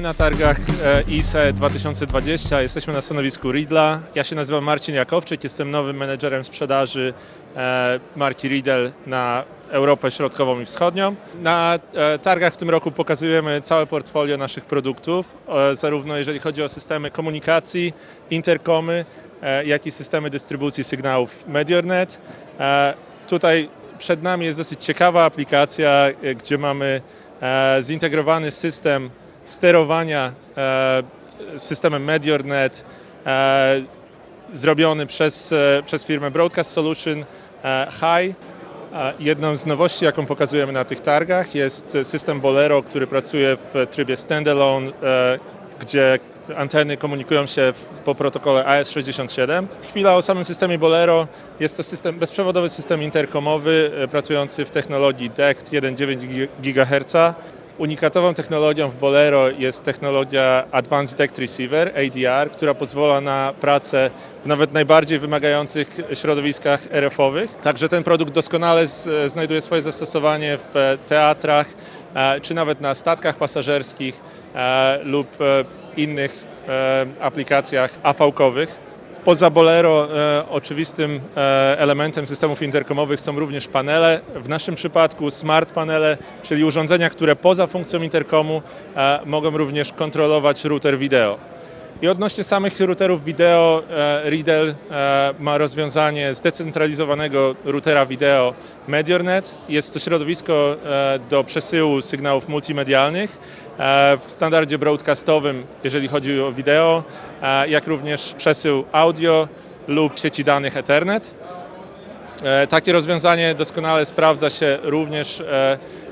Witamy na targach e, ISE 2020. Jesteśmy na stanowisku Riedla. Ja się nazywam Marcin Jakowczyk, jestem nowym menedżerem sprzedaży e, marki Riedel na Europę Środkową i Wschodnią. Na e, targach w tym roku pokazujemy całe portfolio naszych produktów, e, zarówno jeżeli chodzi o systemy komunikacji, interkomy, e, jak i systemy dystrybucji sygnałów Mediornet. E, Tutaj przed nami jest dosyć ciekawa aplikacja, e, gdzie mamy e, zintegrowany system sterowania e, systemem Mediornet e, zrobiony przez, e, przez firmę Broadcast Solution High. Jedną z nowości, jaką pokazujemy na tych targach, jest system Bolero, który pracuje w trybie standalone, gdzie anteny komunikują się po protokole AS67. Chwila o samym systemie Bolero. Jest to system, bezprzewodowy system interkomowy pracujący w technologii DECT 1,9 GHz. Unikatową technologią w Bolero jest technologia Advanced DECT Receiver, ADR, która pozwala na pracę w nawet najbardziej wymagających środowiskach RF-owych. Także ten produkt doskonale znajduje swoje zastosowanie w teatrach, e, czy nawet na statkach pasażerskich e, lub e, innych aplikacjach AV-kowych. Poza Bolero e, oczywistym e, elementem systemów interkomowych są również panele. W naszym przypadku smart panele, czyli urządzenia, które poza funkcją interkomu e, mogą również kontrolować router wideo. I odnośnie samych routerów wideo, e, Riedel ma rozwiązanie zdecentralizowanego routera wideo Mediornet. Jest to środowisko e, do przesyłu sygnałów multimedialnych e, w standardzie broadcastowym, jeżeli chodzi o wideo, jak również przesył audio lub sieci danych Ethernet. Takie rozwiązanie doskonale sprawdza się również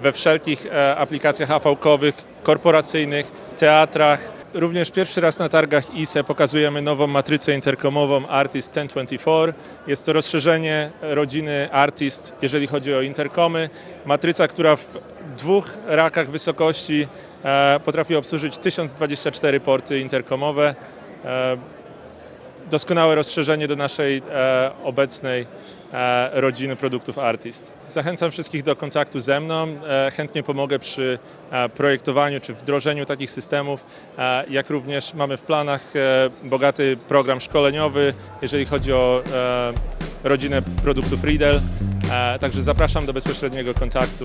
we wszelkich aplikacjach AV-kowych, korporacyjnych, teatrach. Również pierwszy raz na targach ISE pokazujemy nową matrycę interkomową Artist 1024. Jest to rozszerzenie rodziny Artist, jeżeli chodzi o interkomy. Matryca, która w dwóch rakach wysokości e, potrafi obsłużyć 1024 porty interkomowe. Doskonałe rozszerzenie do naszej e, obecnej e, rodziny produktów Artist. Zachęcam wszystkich do kontaktu ze mną. E, chętnie pomogę przy e, projektowaniu czy wdrożeniu takich systemów, e, jak również mamy w planach e, bogaty program szkoleniowy, jeżeli chodzi o e, rodzinę produktów Riedel. E, także zapraszam do bezpośredniego kontaktu.